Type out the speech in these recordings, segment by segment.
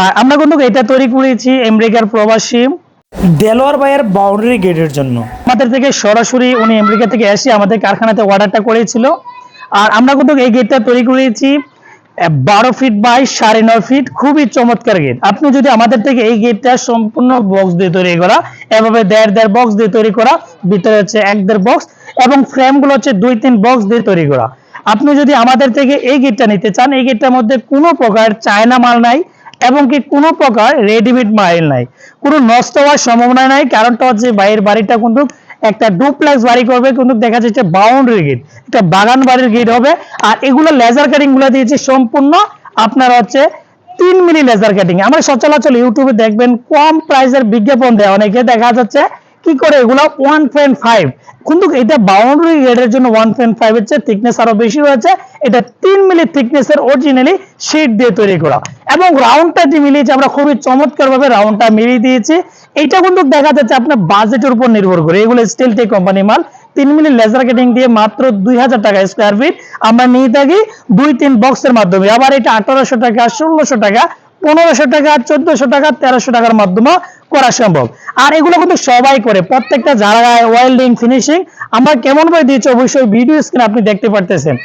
আর আমরা কিন্তু এটা তৈরি করেছি আমেরিকার প্রবাসী। দেলোয়ার ভাইয়ের বাউন্ডারি গেটের জন্য। আমাদের থেকে সরাসরি উনি আমেরিকা থেকে এসে আমাদের কারখানাতে অর্ডারটা করেছিল। আর আমরা কিন্তু এই গেটটা তৈরি করেছি বারো ফিট বাই সাড়ে নয় ফিট খুবই চমৎকার গেট আপনি যদি আমাদের থেকে এই গেটটা সম্পূর্ণ বক্স দিয়ে তৈরি করা এভাবে দেড় দেড় বক্স দিয়ে তৈরি করা ভিতরে হচ্ছে এক দেড় বক্স এবং ফ্রেমগুলো হচ্ছে দুই তিন বক্স দিয়ে তৈরি করা। আপনি যদি আমাদের থেকে এই গেটটা নিতে চান, এই গেটটার মধ্যে কোনো প্রকার চায়না মাল নাই এবং কি কোনো প্রকার রেডিমেড মাইল নাই। কোনো নষ্ট হওয়ার সম্ভাবনা নাই, কারণটা হচ্ছে বাইরের বাড়িটা কিন্তু একটা ডুপ্লেক্স বাড়ি করবে, কিন্তু দেখা যাচ্ছে বাউন্ডারি গেট একটা বাগান বাড়ির গেট হবে। আর এগুলো লেজার কাটিংগুলো দিয়েছে সম্পূর্ণ আপনার হচ্ছে তিন মিলি লেজার কাটিং আমরা সচরাচর ইউটিউবে দেখবেন কম প্রাইসের বিজ্ঞাপন দেয় অনেকে। দেখা যাচ্ছে কি করে এগুলো ওয়ান পয়েন্ট ফাইভ কিন্তু এটা বাউন্ডারি গেটের জন্য ওয়ান পয়েন্ট ফাইভ এর চেয়ে থিকনেস আরও বেশি রয়েছে। এটা তিন মিলি থিকনেস এর অরিজিনালি শিট দিয়ে তৈরি করা। এবং রাউন্ডটা যে মিলিয়েছে, আমরা খুবই চমৎকার ভাবে রাউন্ডটা মিলিয়ে দিয়েছি। এইটা কিন্তু দেখা যাচ্ছে আপনার বাজেটের উপর নির্ভর করে। এগুলো স্টিল টেক কোম্পানি মাল। তিন মিলি লেজার কাটিং দিয়ে মাত্র দুই হাজার টাকা স্কোয়ার ফিট আমরা নিয়ে থাকি দুই তিন বক্সের মাধ্যমে। আবার এটা আঠারোশো টাকা, ষোলোশো টাকা, পনেরোশো টাকা, চোদ্দশো টাকা, তেরোশো টাকার মাধ্যমে করা সম্ভব। আর এগুলো কিন্তু সবাই করে। প্রত্যেকটা জায়গায় ওয়েল্ডিং ফিনিশিং আমরা কেমন ভাবে দিয়েছি অবশ্যই ভিডিও স্ক্রিন আপনি দেখতে পারতেছেন।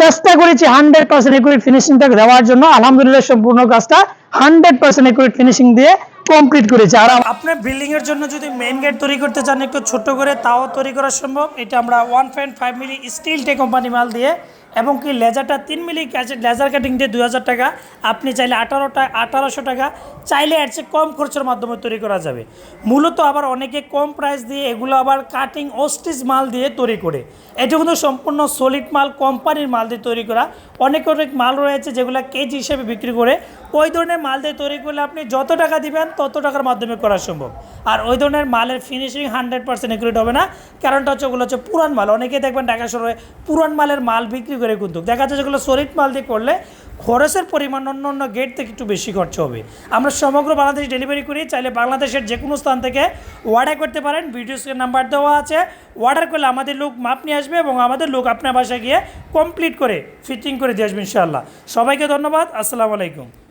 চেষ্টা করেছি হান্ড্রেড পার্সেন্ট একুরেট ফিনিশিংটা দেওয়ার জন্য। আলহামদুলিল্লাহ সম্পূর্ণ কাজটা হান্ড্রেড পার্সেন্ট একুরেট ফিনিশিং দিয়ে কমপ্লিট করেছি। আর আপনার বিল্ডিং এর জন্য যদি মেইন গেট তৈরি করতে চান একটু ছোট করে, তাও তৈরি করা সম্ভব। এটা আমরা one point five milli steel টে কোম্পানি মাল দিয়ে এবং কি লেজারটা তিন মিলি লেজার কাটিং দিয়ে দুই হাজার টাকা। আপনি চাইলে আঠারো টাকা আঠারোশো টাকা চাইলে এর চেয়ে কম খরচের মাধ্যমে তৈরি করা যাবে। মূলত আবার অনেকে কম প্রাইস দিয়ে এগুলো আবার কাটিং ওস্টিজ মাল দিয়ে তৈরি করে। এটা কিন্তু সম্পূর্ণ সলিড মাল কোম্পানির মাল দিয়ে তৈরি করা। অনেক অনেক মাল রয়েছে যেগুলো কেজি হিসেবে বিক্রি করে। ওই ধরনের মাল দিয়ে তৈরি করলে আপনি যত টাকা দিবেন তত টাকার মাধ্যমে করা সম্ভব। আর ওই ধরনের মালের ফিনিশিং হান্ড্রেড পার্সেন্ট একুরেট হবে না। কারণটা হচ্ছে, ওগুলো হচ্ছে পুরান মাল। অনেকে দেখবেন ঢাকা শহরে পুরান মালের মাল বিক্রি করে কিন্তু দেখা যাচ্ছে যেগুলো সলিড মাল দিয়ে করলে খরচের পরিমাণ অন্য অন্য গেট থেকে একটু বেশি খরচ হবে। আমরা সমগ্র বাংলাদেশ ডেলিভারি করি, চাইলে বাংলাদেশের যে কোনো স্থান থেকে অর্ডার করতে পারেন। ভিডিও নাম্বার দেওয়া আছে। অর্ডার করলে আমাদের লোক মাপ নিয়ে আসবে এবং আমাদের লোক আপনার বাসায় গিয়ে কমপ্লিট করে ফিটিং করে দিয়ে আসবে ইনশাআল্লাহ। সবাইকে ধন্যবাদ। আসসালামু আলাইকুম।